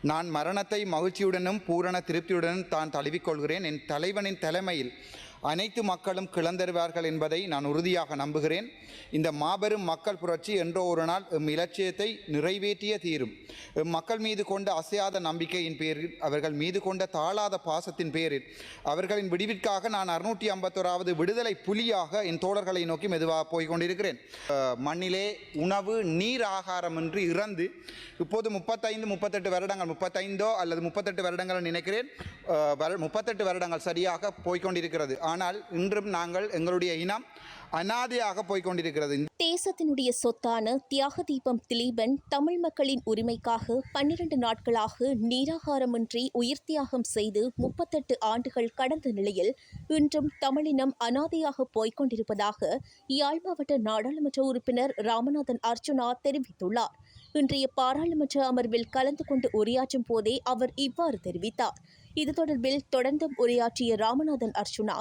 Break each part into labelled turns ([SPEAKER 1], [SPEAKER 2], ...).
[SPEAKER 1] நான் மரணத்தை மகிழ்ச்சியுடனும் பூரண திருப்தியுடனும் தான் தழுவிக்கொள்கிறேன். என் தலைவனின் தலைமையில் அனைத்து மக்களும் கிளந்தருவார்கள் என்பதை நான் உறுதியாக நம்புகிறேன். இந்த மாபெரும் மக்கள் புரட்சி என்றோ ஒரு நாள் எம் இலட்சியத்தை நிறைவேற்றிய தீரும். எம் மக்கள் மீது கொண்ட அசையாத நம்பிக்கையின் பேரில் அவர்கள் மீது கொண்ட தாழாத பாசத்தின் பேரில் அவர்களின் விடிவிற்காக நான் அறுநூற்றி ஐம்பத்தோராவது விடுதலை புலியாக என் தோழர்களை நோக்கி மெதுவாக போய் கொண்டிருக்கிறேன் மண்ணிலே உணவு நீர் ஆகாரமின்றி இறந்து இப்போது முப்பத்தைந்து முப்பத்தெட்டு வருடங்கள் முப்பத்தைந்தோ அல்லது முப்பத்தெட்டு வருடங்கள் நினைக்கிறேன் முப்பத்தெட்டு வருடங்கள் சரியாக போய்க்கொண்டிருக்கிறது ஆனால் இன்றும் நாங்கள் எங்களுடைய இனம் அனாதையாக போய்கொண்டிருக்கிறது
[SPEAKER 2] தேசத்தினுடைய சொத்தான தியாக தீபம் திலீபன் தமிழ் மக்களின் உரிமைக்காக பன்னிரண்டு நாட்களாக நீராகாரமின்றி உயிர் தியாகம் செய்து முப்பத்தெட்டு ஆண்டுகள் கடந்த நிலையில் இன்றும் தமிழினம் அனாதையாக போய்கொண்டிருப்பதாக யாழ் மாவட்ட நாடாளுமன்ற உறுப்பினர் ராமநாதன் அர்ஜுனா தெரிவித்துள்ளார். இன்றைய பாராளுமன்ற அமர்வில் கலந்து கொண்டு உரையாற்றும் போதே அவர் இவ்வாறு தெரிவித்தார். இது தொடர்பில் தொடர்ந்தும் உரையாற்றிய ராமநாதன்
[SPEAKER 1] அர்ஜுனா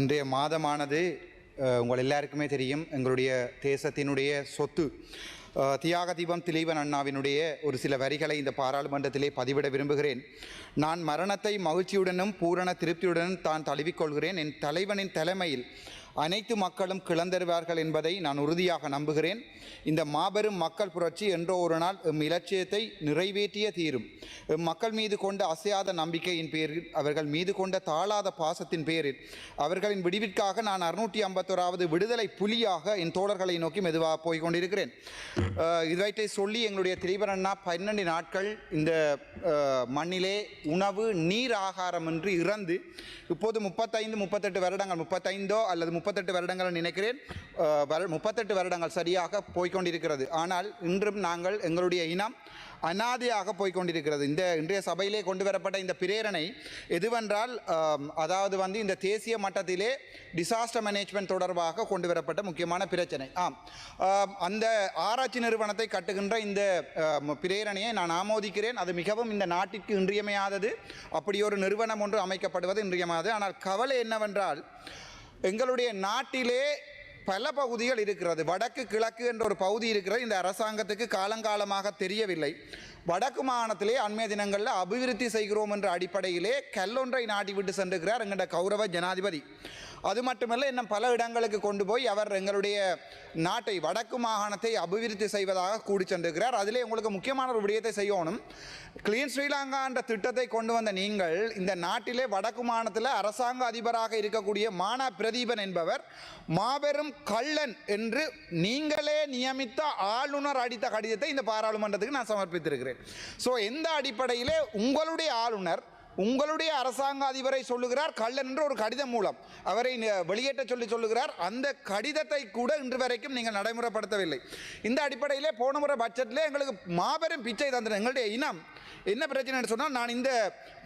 [SPEAKER 1] இன்றைய மாதமானது உங்கள் எல்லாருக்குமே தெரியும் எங்களுடைய தேசத்தினுடைய சொத்து. தியாக தீபம் திலீபன் அண்ணாவினுடைய ஒரு சில வரிகளை இந்த பாராளுமன்றத்திலே பதிவிட விரும்புகிறேன். நான் மரணத்தை மகிழ்ச்சியுடனும் பூரண திருப்தியுடனும் தான் தழுவிக்கொள்கிறேன். என் தலைவனின் தலைமையில் அனைத்து மக்களும் கிளந்தருவார்கள் என்பதை நான் உறுதியாக நம்புகிறேன். இந்த மாபெரும் மக்கள் புரட்சி என்றோ ஒரு நாள் எம் இலட்சியத்தை நிறைவேற்றிய தீரும். எம் மக்கள் மீது கொண்ட அசையாத நம்பிக்கையின் பேரில் அவர்கள் மீது கொண்ட தாழாத பாசத்தின் பேரில் அவர்களின் விடிவிற்காக நான் அறுநூற்றி ஐம்பத்தோராவது விடுதலை புலியாக என் தோழர்களை நோக்கி மெதுவாக போய் கொண்டிருக்கிறேன். சொல்லி எங்களுடைய திரிபரண்ணா பன்னெண்டு நாட்கள் இந்த மண்ணிலே உணவு நீர் ஆகாரம் என்று இறந்து இப்போது முப்பத்தைந்து முப்பத்தெட்டு வருடங்கள் முப்பத்தைந்தோ அல்லது முப்பத்தெட்டு வருடங்கள் நினைக்கிறேன். முப்பத்தெட்டு வருடங்கள் சரியாக போய்க்கொண்டிருக்கிறது. ஆனால் இன்றும் நாங்கள் எங்களுடைய இனம் அனாதையாக போய்க்கொண்டிருக்கிறது. இந்த இன்றைய சபையிலே கொண்டு வரப்பட்ட இந்த பிரேரணை எதுவென்றால் அதாவது வந்து இந்த தேசிய மட்டத்திலே டிசாஸ்டர் மேனேஜ்மெண்ட் தொடர்பாக கொண்டு வரப்பட்ட முக்கியமான பிரச்சனை. ஆம். அந்த ஆராய்ச்சி நிறுவனத்தை கட்டுகின்ற இந்த பிரேரணையை நான் ஆமோதிக்கிறேன். அது மிகவும் இந்த நாட்டிற்கு இன்றியமையாதது. அப்படி ஒரு நிறுவனம் ஒன்று அமைக்கப்படுவது இன்றியமையாதது. ஆனால் கவலை என்னவென்றால் எங்களுடைய நாட்டிலே பல பகுதிகள் இருக்கிறது. வடக்கு கிழக்கு என்ற ஒரு பகுதி இருக்கிறது இந்த அரசாங்கத்துக்கு காலங்காலமாக தெரியவில்லை. வடக்கு மாகாணத்திலே அண்மைய தினங்களில் அபிவிருத்தி செய்கிறோம் என்ற அடிப்படையிலே கல்லொன்றை நாட்டி விட்டு சென்றிருக்கிறார் எங்கள்ட கௌரவ ஜனாதிபதி. அது மட்டுமல்ல இன்னும் பல இடங்களுக்கு கொண்டு போய் அவர் எங்களுடைய நாட்டை வடக்கு மாகாணத்தை அபிவிருத்தி செய்வதாக கூடி சென்றிருக்கிறார். அதிலே உங்களுக்கு முக்கியமான ஒரு விடயத்தை செய்யணும். கிளீன் ஸ்ரீலங்கா என்ற திட்டத்தை கொண்டு வந்த நீங்கள் இந்த நாட்டிலே வடக்கு மாகாணத்தில் அரசாங்க அதிபராக இருக்கக்கூடிய மானா பிரதீபன் என்பவர் மாபெரும் கள்ளன் என்று நீங்களே நியமித்த ஆளுநர் அடித்த கடிதத்தை இந்த பாராளுமன்றத்துக்கு நான் சமர்ப்பித்திருக்கிறேன். ஸோ எந்த அடிப்படையிலே உங்களுடைய ஆளுநர் உங்களுடைய அரசாங்க அதிபரை சொல்லுகிறார் கள்ளன் என்று ஒரு கடிதம் மூலம். அவரை வெளியேற்ற சொல்லி சொல்லுகிறார். அந்த கடிதத்தை கூட இன்று வரைக்கும் நீங்கள் நடைமுறைப்படுத்தவில்லை. இந்த அடிப்படையிலே போன முறை பட்ஜெட்டில் எங்களுக்கு மாபெரும் பிச்சை தந்தது எங்களுடைய இனம். என்ன பிரச்சனைன்னு சொன்னால் நான் இந்த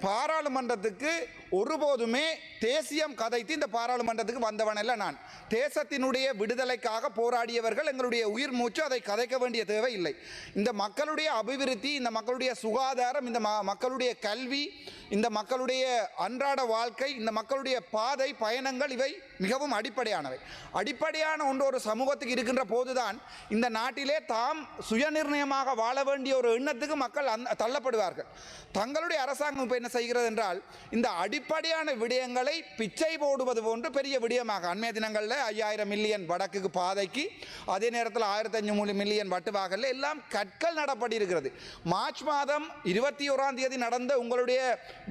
[SPEAKER 1] பாராளுமன்றத்துக்கு ஒருபோதுமே தேசியம் கதைத்து இந்த பாராளுமன்றத்துக்கு வந்தவனல்ல நான். தேசத்தினுடைய விடுதலைக்காக போராடியவர்கள் எங்களுடைய உயிர் மூச்சு அதை கதைக்க வேண்டிய தேவை இல்லை. இந்த மக்களுடைய அபிவிருத்தி இந்த மக்களுடைய சுகாதாரம் இந்த மக்களுடைய கல்வி இந்த மக்களுடைய அன்றாட வாழ்க்கை இந்த மக்களுடைய பாதை பயணங்கள் இவை மிகவும் அடிப்படையானவை. அடிப்படையான ஒன்று ஒரு சமூகத்துக்கு இருக்கின்ற போதுதான் இந்த நாட்டிலே தாம் சுயநிர்ணயமாக வாழ வேண்டிய ஒரு எண்ணத்துக்கு மக்கள் அந்த தள்ளப்படுவார்கள் தங்களுடைய அரசாங்கம் இப்போ என்ன செய்கிறது என்றால் இந்த அடிப்படையான விடயங்களை பிச்சை போடுவது போன்று பெரிய விடயமாக அண்மைய தினங்களில் ஐயாயிரம் மில்லியன் வடக்குக்கு பாதைக்கு அதே நேரத்தில் ஆயிரத்தி அஞ்சு மில்லியன் வட்டுவாகல எல்லாம் கற்கள் நடப்படி இருக்கிறது. மார்ச் மாதம் இருபத்தி ஓராம் தேதி நடந்த உங்களுடைய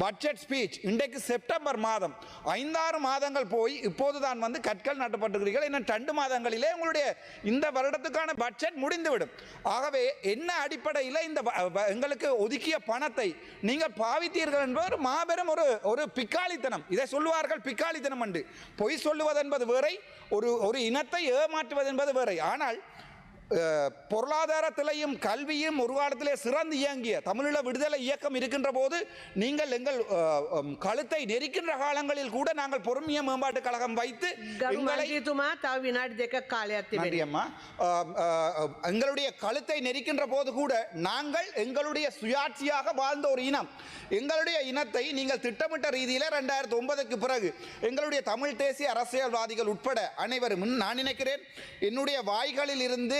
[SPEAKER 1] பட்ஜெட் ஸ்பீச் இன்றைக்கு செப்டம்பர் மாதம் ஐந்தாறு மாதங்கள் போய் இப்போது தான் வந்து கற்கள் நட்டப்பட்டிருக்கிறீர்கள். இன்னும் ரெண்டு மாதங்களிலே உங்களுடைய இந்த வருடத்துக்கான பட்ஜெட் முடிந்துவிடும். ஆகவே என்ன அடிப்படையில் இந்த எங்களுக்கு ஒதுக்கி ஒதுக்கிய பணத்தை நீங்கள் பாவித்தீர்கள் என்பது மாபெரும் ஒரு ஒரு பிக்காளித்தனம். இதை சொல்லுவார்கள் பிக்காளித்தனம் என்று பொய் சொல்லுவது என்பது வேறை ஒரு ஒரு இனத்தை ஏமாற்றுவது என்பது வேறை. ஆனால் பொருளாதாரத்திலையும் கல்வியும் ஒரு காலத்திலே சிறந்து இயங்கிய தமிழீழ விடுதலை இயக்கம் இருக்கின்ற போது நீங்கள் எங்கள் கழுத்தை நெருக்கின்ற காலங்களில் கூட நாங்கள் பொறுமைய மேம்பாட்டு கழகம் வைத்து எங்களுடைய கழுத்தை நெருக்கின்ற போது கூட நாங்கள் எங்களுடைய சுயாட்சியாக வாழ்ந்த ஒரு இனம். எங்களுடைய இனத்தை நீங்கள் திட்டமிட்ட ரீதியில் ரெண்டாயிரத்தி ஒன்பதுக்கு பிறகு எங்களுடைய தமிழ் தேசிய அரசியல்வாதிகள் உட்பட அனைவரும் நான் நினைக்கிறேன் என்னுடைய வாய்களில் இருந்து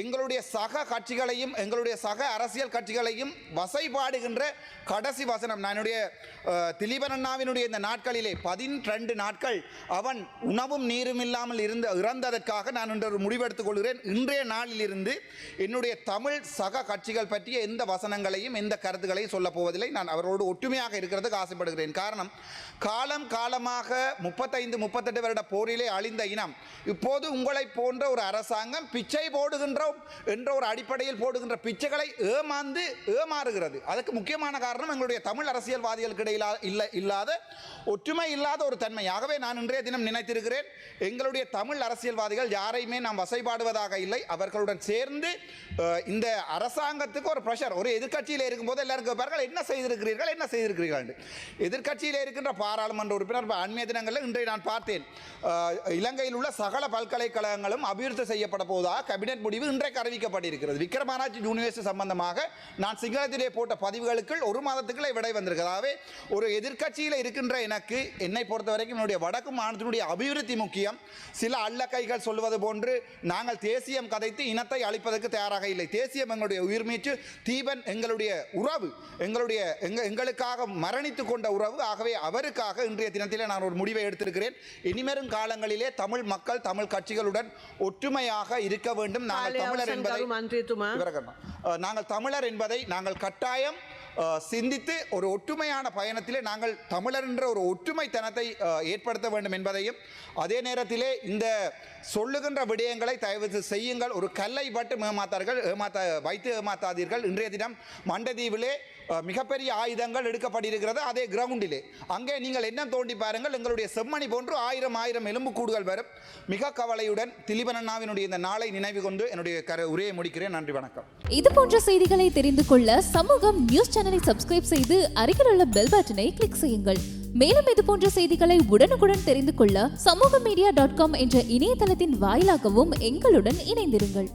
[SPEAKER 1] எங்களுடைய சக கட்சிகளையும் எங்களுடைய சக அரசியல் கட்சிகளையும் வசைபாடுகின்ற கடைசி வசனம். நான் என்னுடைய திலீபன் அண்ணாவினுடைய இந்த நாட்களிலே பதின்ரெண்டு நாட்கள் அவன் உணவும் நீரும் இல்லாமல் இருந்த இறந்ததற்காக நான் இன்று ஒரு முடிவெடுத்துக் கொள்கிறேன். இன்றைய நாளிலிருந்து என்னுடைய தமிழ் சக கட்சிகள் பற்றிய எந்த வசனங்களையும் எந்த கருத்துக்களையும் சொல்லப் போவதில்லை. நான் அவரோடு ஒற்றுமையாக இருக்கிறதுக்கு ஆசைப்படுகிறேன். காரணம் காலம் காலமாக முப்பத்தைந்து முப்பத்தெட்டு வருட போரிலே அழிந்த இனம். இப்போது உங்களை போன்ற ஒரு அரசாங்கம் பிச்சை போடுகின்ற என்ற ஒரு அடிப்படையில் போடுகின்ற பிச்சைகளை ஏமாந்து ஏமாறுகிறது. அதுக்கு முக்கியமான காரணம் எங்களுடைய தமிழ் அரசியல்வாதிகளுக்கு இடையிலா இல்லை இல்லாத ஒற்றுமை இல்லாத ஒரு தன்மையாகவே நான் இன்றைய தினம் நினைத்திருக்கிறேன் எங்களுடைய தமிழ் அரசியல்வாதிகள் யாரையுமே நாம் வசைபாடுவதாக இல்லை. அவர்களுடன் சேர்ந்து இந்த அரசாங்கத்துக்கு ஒரு ப்ரெஷர் ஒரு எதிர்க்கட்சியில் இருக்கும்போது எல்லாருக்கும் கேட்பார்கள் என்ன செய்திருக்கிறீர்கள்? என்ன செய்திருக்கிறீர்கள்? எதிர்கட்சியில் எதிர்க்கட்சியில் இருக்கின்ற பாராளுமன்ற உறுப்பினர் அண்மைய தினங்களில் இன்றைய நான் பார்த்தேன். இலங்கையில் உள்ள சகல பல்கலைக்கழகங்களும் அபிவிருத்தி செய்யப்பட போவதாக கேபினெட் முடிவு இன்றைக்கு அறிவிக்கப்பட்டிருக்கிறது. விக்ரமாராஜ் யூனிவர்சிட்டி சம்பந்தமாக நான் சிங்களத்திலே போட்ட பதிவுகளுக்குள் ஒரு மாதத்துக்குள்ளே விடை வந்திருக்கதாவே ஒரு எதிர்க்கட்சியில் இருக்கின்ற எனக்கு என்னை பொறுத்த வரைக்கும் என்னுடைய வடக்கு மாநிலத்தினுடைய அபிவிருத்தி முக்கியம். சில அல்லக்கைகள் சொல்வது போன்று நாங்கள் தேசியம் கதைத்து இனத்தை அழிப்பதற்கு தயாராக இல்லை. தேசியம் எங்களுடைய உயிர் மீச்சு தீபன் எங்களுடைய உறவு எங்களுடைய எங்க எங்களுக்காக மரணித்து கொண்ட உறவு. ஆகவே அவருக்காக இன்றைய தினத்தில் நான் ஒரு முடிவை எடுத்திருக்கிறேன். இனிமேறும் காலங்களிலே தமிழ் மக்கள் தமிழ் கட்சிகளுடன் ஒற்றுமையாக இருக்க வேண்டும். நாங்கள் தமிழர் என்பதை நாங்கள் தமிழர் என்பதை நாங்கள் கட்டாயம் சிந்தித்து ஒரு ஒற்றுமையான பயணத்திலே நாங்கள் தமிழர் என்ற ஒரு ஒற்றுமைத்தனத்தை ஏற்படுத்த வேண்டும் என்பதையும் அதே நேரத்திலே இந்த சொல்லுகின்ற விடயங்களை தயவு செய்யுங்கள். ஒரு கல்லை பட்டு ஏமாத்தார்கள் ஏமாத்த வைத்து ஏமாத்தாதீர்கள். இன்றைய தினம் மண்டதீவிலே மிகப்பெரிய ஆயுதங்கள் எடுக்கப்பட்டிருக்கிறது அதே கிரவுண்டிலே. அங்கே நீங்கள் என்ன தோண்டி பாருங்கள் எங்களுடைய செம்மணி போன்று ஆயிரம் ஆயிரம் எலும்புக்கூடுகள் வரும். மிக கவலையுடன் திலிபனண்ணாவினுடைய இந்த நாளை நினைவு கொண்டு என்னுடைய கர உரையை முடிக்கிறேன். நன்றி வணக்கம்.
[SPEAKER 3] இது போன்ற செய்திகளை தெரிந்து கொள்ள சமூகம் நியூஸ் சேனலை சப்ஸ்கிரைப் செய்து அருகில் உள்ள பெல் பட்டனை கிளிக் செய்யுங்கள். மேலும் இது போன்ற செய்திகளை உடனுக்குடன் தெரிந்து கொள்ள சமூக மீடியா டாட் காம் என்ற இணையதளத்தின் வாயிலாகவும் எங்களுடன் இணைந்திருங்கள்.